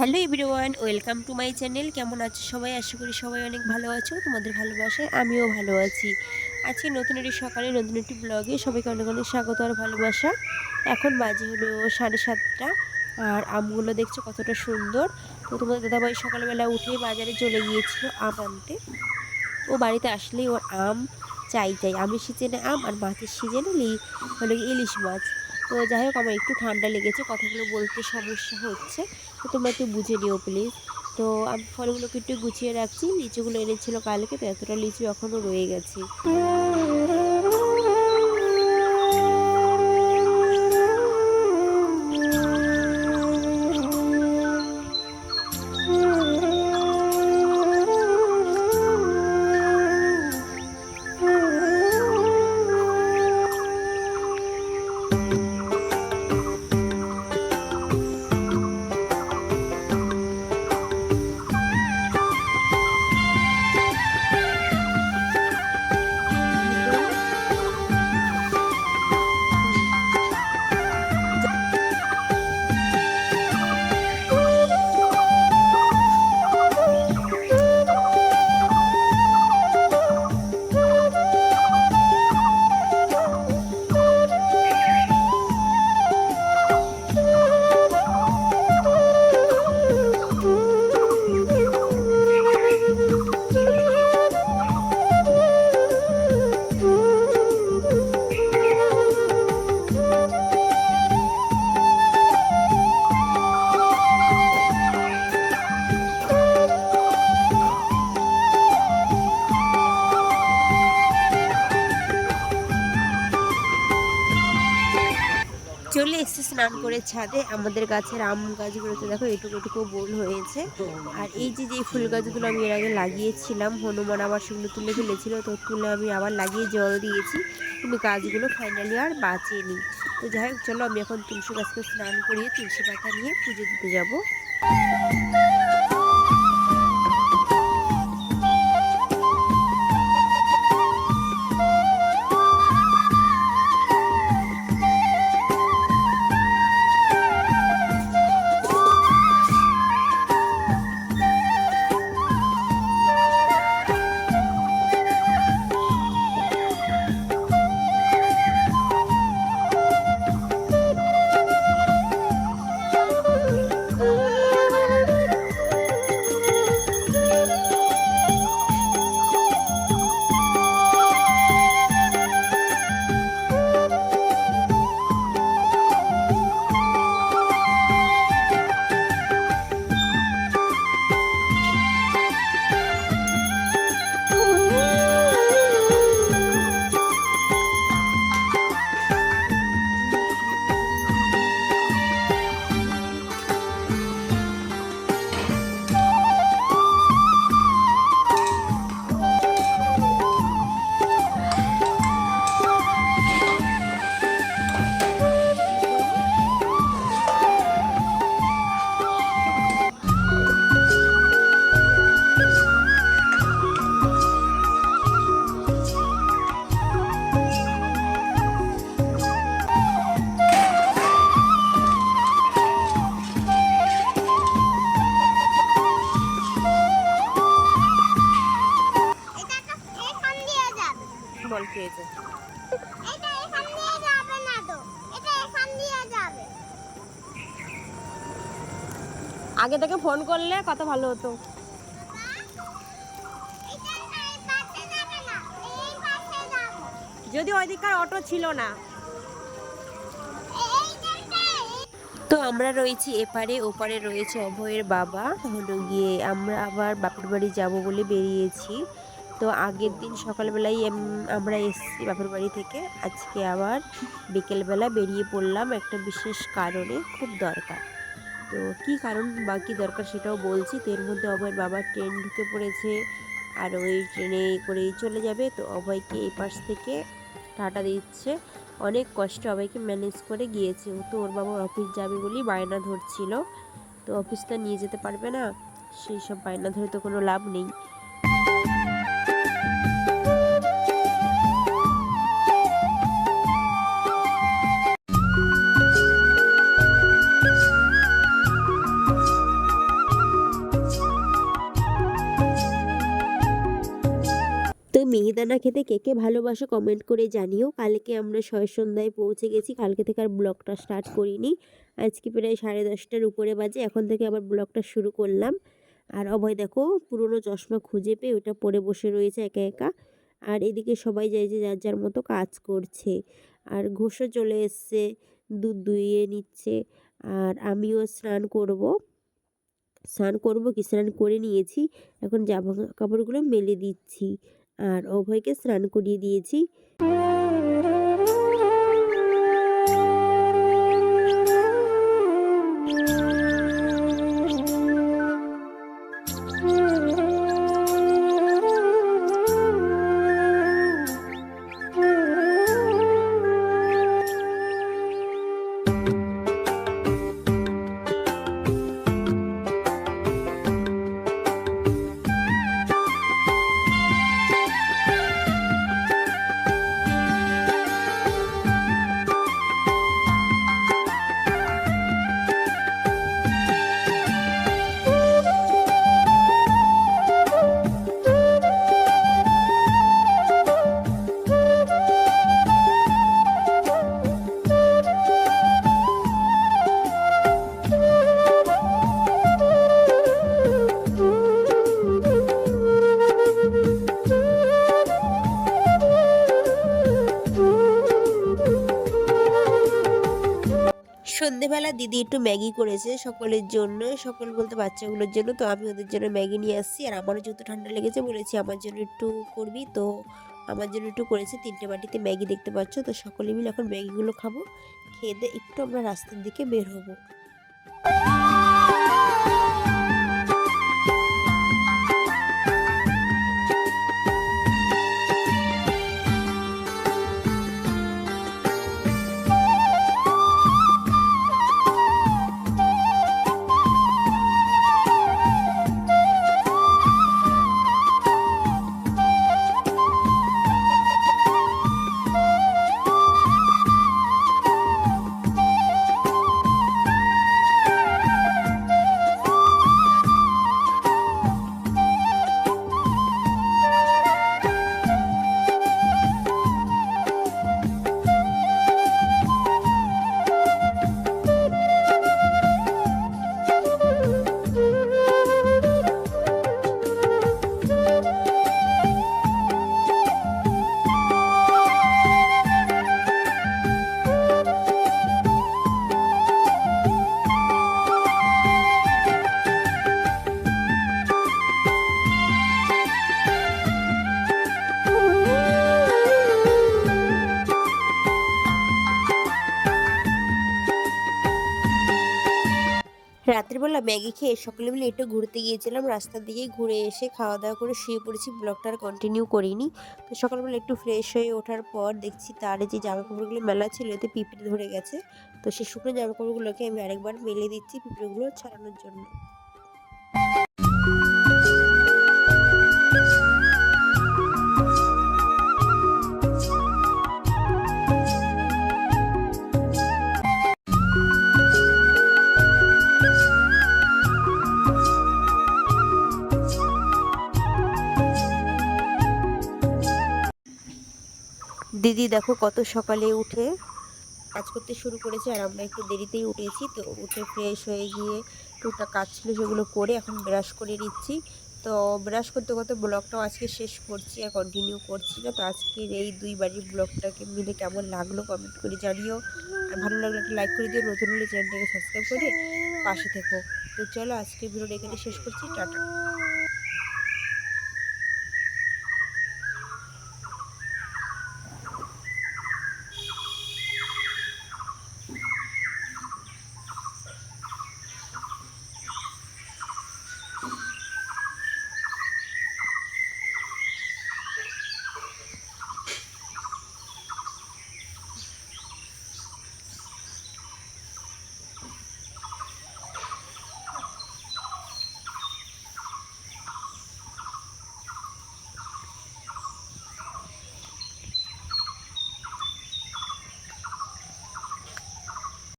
Hello everyone, welcome to my channel. কেমন আছো সবাই? আশা করি সবাই অনেক ভালো আছো, তোমাদের ভালোবাসায় আমিও ভালো আছি। আজকে নতুন একটি সকালে নতুন একটি ব্লগে সবাইকে অনেক অনেক স্বাগত আর ভালোবাসা। এখন বাজে হলো সাড়ে সাতটা, আর আমগুলো দেখছ কতটা সুন্দর। তো তোমাদের দাদাভাই সকালবেলা উঠে বাজারে চলে গিয়েছিল আম আনতে। ও বাড়িতে আসলেই ওর আম চাই চাই আমি সিজনে আম আর মাছের সিজনে হলো ইলিশ মাছ। তো যাই হোক, আমার একটু ঠান্ডা লেগেছে, কথাগুলো বলতে সমস্যা হচ্ছে। তো তোমরা একটু বুঝে নিও প্লিজ তো আমি ফলগুলোকে একটু গুছিয়ে রাখছি, লিচুগুলো এনেছিল কালকে, তো এতটা লিচু এখনও রয়ে গেছে। চলে এসেছি স্নান করে ছাদে। আমাদের গাছের আম গাছগুলো তো দেখো এটুকু এটুকু বোল হয়েছে। আর এই যে যে ফুল গাছগুলো আমি এর আগে লাগিয়েছিলাম, হনুমান আবার সেগুলো তুলে ফেলেছিল, তো তুলে আমি আবার লাগিয়ে জল দিয়েছি। কিন্তু গাছগুলো ফাইনালি আর বাঁচেনি। তো যাই হোক, চলো আমি এখন তুলসী গাছকে স্নান করিয়ে তুলসী পাতা নিয়ে পুজো দিতে যাব। ফোন করলে কত ভালো হতো। যদি ওইদিককার অটো ছিল না। তো আমরা রয়েছি এপারে, ওপারে রয়েছে অভয়ের বাবা। হলো গিয়ে আমরা আবার বাপের বাড়ি যাব বলে বেরিয়েছি। তো আগের দিন সকালবেলায় এম- আমরা এসেছি বাপের বাড়ি থেকে। আজকে আবার বিকেলবেলা বেরিয়ে পড়লাম একটা বিশেষ কারণে, খুব দরকার। তো কী কারণ বা কী দরকার সেটাও বলছি। তো এর মধ্যে অভয়ের বাবা ট্রেন ঢুকে পড়েছে আর ওই ট্রেনে করেই চলে যাবে। তো অভয়কে এই পাশ থেকে টাটা দিচ্ছে। অনেক কষ্ট অভয়কে ম্যানেজ করে গিয়েছে। তো ওর বাবা অফিস যাবে বলেই বায়না ধরছিল। তো অফিস তো নিয়ে যেতে পারবে না। সেই সব বায়না ধরে তো কোনো লাভ নেই। মিহিদানা খেতে কে কে ভালোবাসো কমেন্ট করে জানিও। কালকে আমরা ছয় সন্ধ্যায় পৌঁছে গেছি। কালকে থেকে আর ব্লগটা স্টার্ট করিনি। আজকে প্রায় সাড়ে দশটার উপরে বাজে। এখন থেকে আবার ব্লগটা শুরু করলাম। আর অভয় দেখো, পুরনো চশমা খুঁজে পেয়ে ওটা পরে বসে রয়েছে একা একা। আর এদিকে সবাই যায় যে যার যার মতো কাজ করছে। আর ঘোষও চলে এসছে, দুধ দুইয়ে নিচ্ছে। আর আমিও স্নান করব। স্নান করব কি? স্নান করে নিয়েছি। এখন জামা কাপড়গুলো মেলে দিচ্ছি। আর অভয়কে স্নান করিয়ে দিয়েছি। দিদি একটু ম্যাগি করেছে সকলের জন্য, সকল বলতে বাচ্চাগুলোর জন্য। তো আমি ওদের জন্য ম্যাগি নিয়ে আসছি আর আমারও যেহেতু ঠান্ডা লেগেছে বলেছি আমার জন্য একটু করবি। তো আমার জন্য একটু করেছে, তিনটে বাটিতে ম্যাগি দেখতে পাচ্ছ। তো সকলে মিলে এখন ম্যাগিগুলো খাব, খেয়ে দিয়ে একটু আমরা রাস্তার দিকে বের হব। রাত্রিবেলা ম্যাগি খেয়ে সকলে মিলে একটু ঘুরতে গিয়েছিলাম। রাস্তার দিয়ে ঘুরে এসে খাওয়া দাওয়া করে শুয়ে পড়েছি। ব্লগটা আর কন্টিনিউ করিনি। তো সকালবেলা একটু ফ্রেশ হয়ে ওঠার পর দেখছি তার যে জামা কাপড়গুলো মেলা ছিল, এতে পিঁপড়ে ধরে গেছে। তো সেই শুকনো জামা কাপড়গুলোকে আমি আরেকবার মেলে দিচ্ছি পিঁপড়েগুলো ছাড়ানোর জন্য। দিদি দেখো কত সকালে উঠে কাজ করতে শুরু করেছে, আর আমরা একটু দেরিতেই উঠেছি, তো উঠে ফ্রেশ হয়ে গিয়ে টুকটাক কাজ ছিল সেগুলো করে এখন ব্রাশ করে নিচ্ছি। তো ব্রাশ করতে করতে ব্লগটাও আজকে শেষ করছি আর কন্টিনিউ করছি না, তো আজকের এই দুই বাড়ির ব্লগটাকে মিলে কেমন লাগল কমেন্ট করে জানিও। আর ভালো লাগলে একটা লাইক করে দিও, নতুন হলে চ্যানেলটাকে সাবস্ক্রাইব করে পাশে থেকো। তো চলো আজকের ভিডিওটা এখানে শেষ করছি, টাটা।